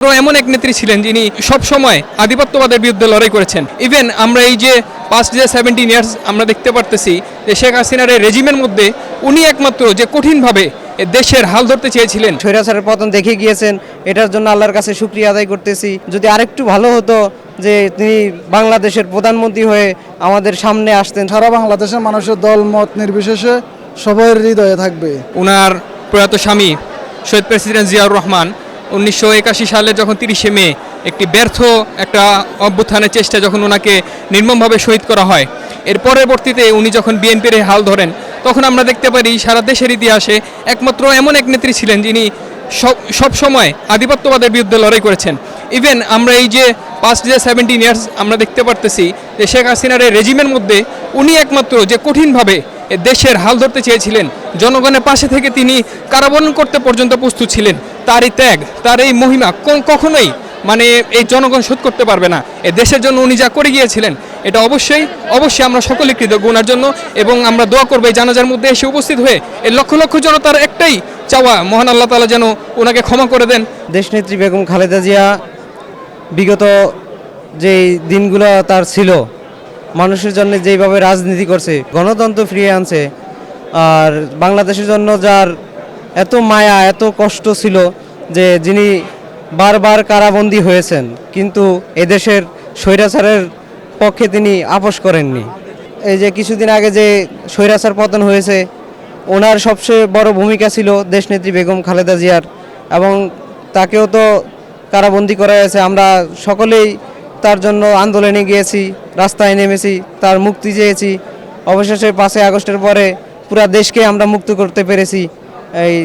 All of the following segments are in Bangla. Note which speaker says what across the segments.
Speaker 1: তো এমন এক নেত্রী ছিলেন যিনি সব সময় আধিপত্যবাদের বিরুদ্ধে লড়াই করেছেন। ইভেন আমরা এই যে পাস্ট যে সেভেন্টিন ইয়ার্স আমরা দেখতে পারতেছি যে শেখ হাসিনার এই রেজিমের মধ্যে উনি একমাত্র যে কঠিনভাবে দেশের হাল ধরতে চেয়েছিলেন।
Speaker 2: স্বৈরাচারের পতন দেখে গিয়েছেন এটার জন্য আল্লাহর কাছে শুক্রিয়া আদায় করতেছি। যদি আরেকটু ভালো হতো যে তিনি বাংলাদেশের প্রধানমন্ত্রী হয়ে আমাদের সামনে আসতেন।
Speaker 3: সারা বাংলাদেশের মানুষের দল মত নির্বিশেষে সবার হৃদয়ে থাকবে।
Speaker 1: ওনার প্রয়াত স্বামী শহীদ প্রেসিডেন্ট জিয়াউর রহমান উনিশশো একাশি সালে যখন তিরিশে মে একটি ব্যর্থ একটা অভ্যুত্থানের চেষ্টা যখন ওনাকে নির্মমভাবে শহীদ করা হয়, এর পরবর্তীতে উনি যখন বিএনপির হাল ধরেন, তখন আমরা দেখতে পারি সারা দেশের ইতিহাসে একমাত্র এমন এক নেত্রী ছিলেন যিনি সব সব সময় আধিপত্যবাদের বিরুদ্ধে লড়াই করেছেন। ইভেন আমরা এই যে পাস্ট যে সেভেন্টিন ইয়ার্স আমরা দেখতে পারতেছি যে শেখ হাসিনার এই রেজিমের মধ্যে উনি একমাত্র যে কঠিনভাবে দেশের হাল ধরতে চেয়েছিলেন, জনগণের পাশে থেকে তিনি কারাবরণ করতে পর্যন্ত প্রস্তুত ছিলেন। তার এই ত্যাগ তার এই মহিমা কখনোই মানে এই জনগণ শোধ করতে পারবে না। এ দেশের জন্য উনি যা করে গিয়েছিলেন, এটা অবশ্যই অবশ্যই আমরা সকলে কৃতজ্ঞ ওনার জন্য এবং আমরা দোয়া করব এই জানাজার মধ্যে এসে উপস্থিত হয়ে এই লক্ষ লক্ষ জনতার একটাই চাওয়া, মহান আল্লাহ তালা যেন ওনাকে ক্ষমা করে দেন।
Speaker 2: দেশনেত্রী বেগম খালেদা জিয়া বিগত যেই দিনগুলো তার ছিল, মানুষের জন্য যেইভাবে রাজনীতি করছে, গণতন্ত্র ফিরিয়ে আনছে, আর বাংলাদেশের জন্য যার এত মায়া, এত কষ্ট ছিল যে যিনি বারবার কারাবন্দী হয়েছেন, কিন্তু এদেশের স্বৈরাচারের পক্ষে তিনি আপোষ করেননি। এই যে কিছুদিন আগে যে স্বৈরাচার পতন হয়েছে, ওনার সবচেয়ে বড় ভূমিকা ছিল দেশনেত্রী বেগম খালেদা জিয়ার, এবং তাকেও তো কারাবন্দি করা হয়েছে আমরা সকলেই তার জন্য আন্দোলনে গিয়েছি, রাস্তায় নেমেছি, তার মুক্তি চেয়েছি। অবশেষে পাঁচই আগস্টের পরে পুরা দেশকে আমরা মুক্ত করতে পেরেছি। এই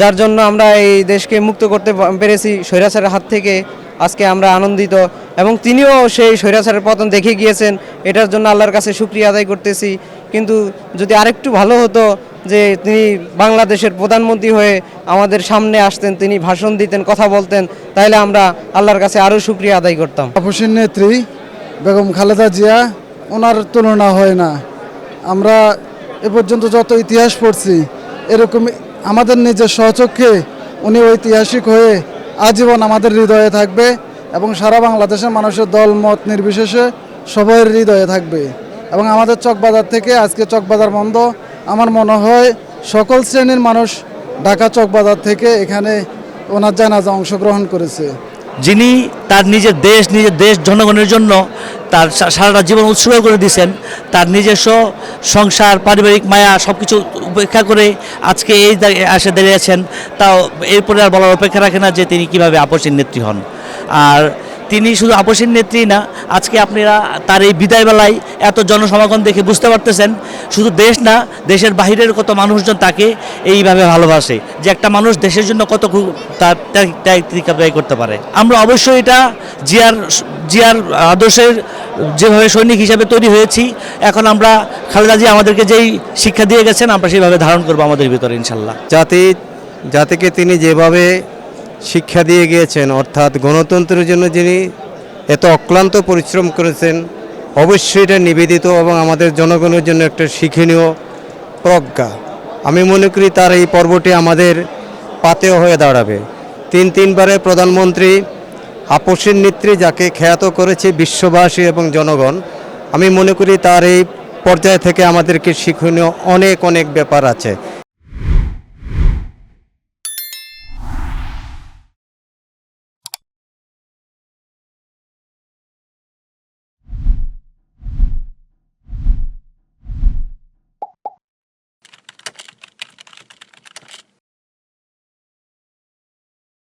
Speaker 2: যার জন্য আমরা এই দেশকে মুক্ত করতে পেরেছি স্বৈরাচারের হাত থেকে আজকে আমরা আনন্দিত। এবং তিনিও সেই স্বৈরাচারের পতন দেখে গিয়েছেন। এটার জন্য আল্লাহর কাছে শুক্রিয়া আদায় করতেছি। কিন্তু যদি আরেকটু ভালো হতো যে তিনি বাংলাদেশের প্রধানমন্ত্রী হয়ে আমাদের সামনে আসতেন, তিনি ভাষণ দিতেন, কথা বলতেন তাহলে আমরা আল্লাহর কাছে আরও শুক্রিয়া আদায় করতাম।
Speaker 3: আপসীর নেত্রী বেগম খালেদা জিয়া, ওনার তুলনা হয় না। আমরা এ পর্যন্ত যত ইতিহাস পড়ছি, এরকম আমাদের নিজের সহচক্ষে উনি ঐতিহাসিক হয়ে আজীবন আমাদের হৃদয়ে থাকবে এবং সারা বাংলাদেশের মানুষের দল, মত নির্বিশেষে সবার হৃদয়ে থাকবে। এবং আমাদের চকবাজার থেকে আজকে চকবাজার বন্ধ আমার মনে হয় সকল শ্রেণির মানুষ ঢাকা চকবাজার থেকে এখানে ওনার জানাজা অংশগ্রহণ করেছে।
Speaker 4: যিনি তার নিজের দেশ নিজের দেশ জনগণের জন্য তার সারাটা জীবন উৎসর্গ করে দিয়েছেন, তার নিজস্ব সংসার, পারিবারিক মায়া সব কিছু উপেক্ষা করে আজকে এই আসে দাঁড়িয়েছেন তাও এরপরে আর বলার অপেক্ষা রাখে না যে তিনি কীভাবে আপসের নেত্রী হন। আর তিনি শুধু আপসের নেত্রী না, আজকে আপনারা তার এই বিদায় বেলায় এত জনসমাগম দেখে বুঝতে পারতেছেন। শুধু দেশ না, দেশের বাহিরের কত মানুষজন তাকে এইভাবে ভালোবাসে, যে একটা মানুষ দেশের জন্য কত তার ব্যয় করতে পারে। আমরা অবশ্যই এটা জিয়ার জিয়ার আদর্শের যেভাবে সৈনিক হিসাবে তৈরি হয়েছি, এখন আমরা খালেদা জিয়া আমাদেরকে যেই শিক্ষা দিয়ে গেছেন, আমরা সেইভাবে ধারণ করব আমাদের ভিতরে, ইনশাল্লাহ।
Speaker 5: জাতি জাতিকে তিনি যেভাবে শিক্ষা দিয়ে গিয়েছেন, অর্থাৎ গণতন্ত্রের জন্য যিনি এত অক্লান্ত পরিশ্রম করেছেন, অবশ্যই এটা নিবেদিত এবং আমাদের জনগণের জন্য একটা শিক্ষণীয় প্রজ্ঞা। আমি মনে করি তার এই পর্বটি আমাদের পাতেও হয়ে দাঁড়াবে। তিন তিনবারের প্রধানমন্ত্রী আপসের নেত্রী যাকে খ্যাত করেছে বিশ্ববাসী এবং জনগণ, আমি মনে করি তার এই পর্যায় থেকে আমাদেরকে শিক্ষণীয় অনেক অনেক ব্যাপার আছে।